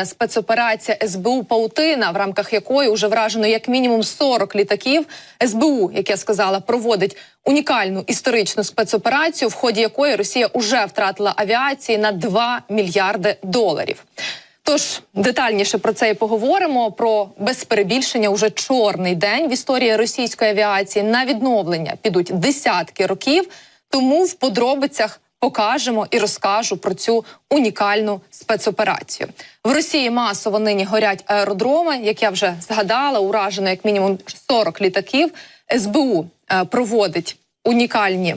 унікальна спецоперація СБУ Паутина, в рамках якої вже вражено як мінімум 40 літаків. СБУ, як я сказала, проводить унікальну історичну спецоперацію, в ході якої Росія уже втратила авіації на 2 мільярди доларів. Тож детальніше про це і поговоримо. Про без перебільшення уже чорний день в історії російської авіації на відновлення підуть десятки років. Тому в подробицях покажемо і розкажу про цю унікальну спецоперацію. В Росії масово нині горять аеродроми. Як я вже згадала, уражено як мінімум 40 літаків. СБУ е, проводить унікальні.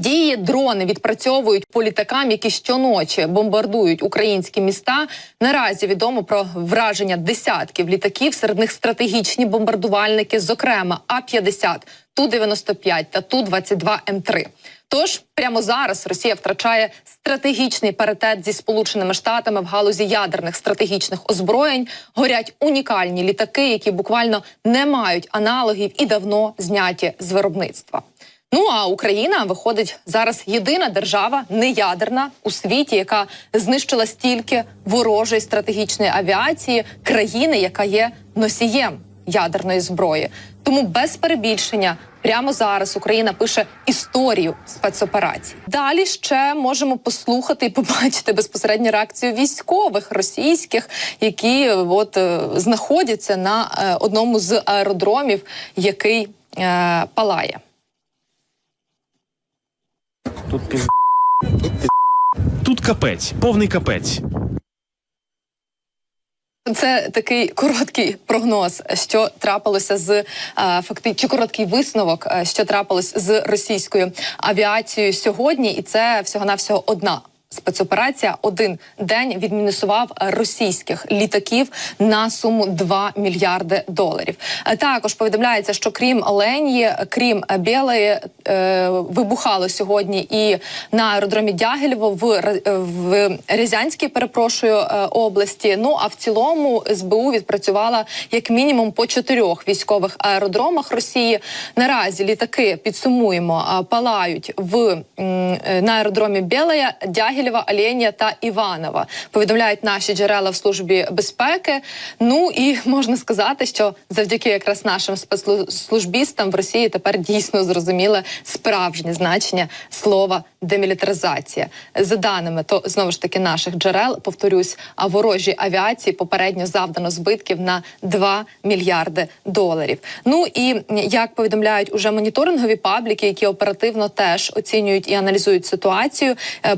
Дії дрони відпрацьовують по літакам, які щоночі бомбардують українські міста. Наразі відомо про враження десятків літаків. Серед них стратегічні бомбардувальники, зокрема А 50 ту 95 та ту 22 М 3 Тож прямо зараз Росія втрачає стратегічний паритет зі сполученими штатами в галузі ядерних стратегічних озброєнь. Горять унікальні літаки, які буквально не мають аналогів і давно зняті з виробництва. Ну а Україна виходить зараз єдина держава неядерна у світі, яка знищила стільки ворожої стратегічної авіації країни, яка є носієм ядерної зброї. Тому без перебільшення прямо зараз Україна пише історію спецоперацій. Далі ще можемо послухати і побачити безпосередню реакцію військових російських, які от е, знаходяться на е, одному з аеродромів, який е, палає. Тут піз... Тут капець, повний капець. Це такий короткий прогноз, що трапилося з факти, чи короткий висновок, що трапилось з російською авіацією сьогодні, і це всього навсього одна. Спецоперація один день відмінусував російських літаків на суму 2 мільярди доларів. Також повідомляється, що крім Оленії, крім Білої, е, вибухало сьогодні і на аеродромі Дягілєво в, в Рязанській, перепрошую, е, області. Ну а в цілому СБУ відпрацювала як мінімум по чотирьох військових аеродромах Росії. Наразі літаки підсумуємо палають в е, на аеродромі Білая, Дягілєва, Оленя та Іванова. Повідомляють наші джерела в службі безпеки. Ну і можна сказати, що завдяки якраз нашим спецслужбістам в Росії тепер дійсно зрозуміле справжнє значення слова демілітаризація. За даними то знову ж таки наших джерел, повторюсь, а ворожій авіації попередньо завдано збитків на 2 мільярди доларів. Ну і як повідомляють уже моніторингові пабліки, які оперативно теж оцінюють і аналізують ситуацію. е,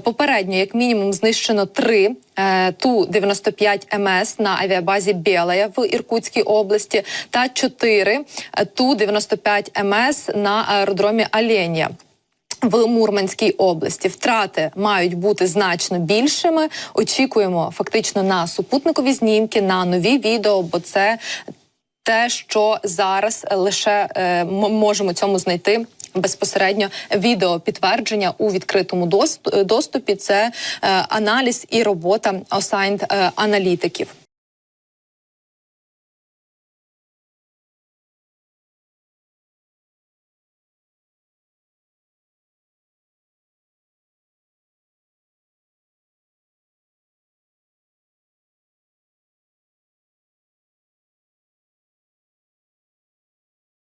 Попередньо, як мінімум, знищено три е, ту 95 МС на авіабазі Білая в Іркутській області та чотири е, ту 95 МС на аеродромі Оленя. В Мурманській області втрати мають бути значно більшими. Очікуємо фактично на супутникові знімки, на нові відео, бо це те, що зараз лише е, можемо цьому знайти. Безпосередньо відео підтвердження у відкритому дост- доступі це е, аналіз і робота осайнд е, аналітиків.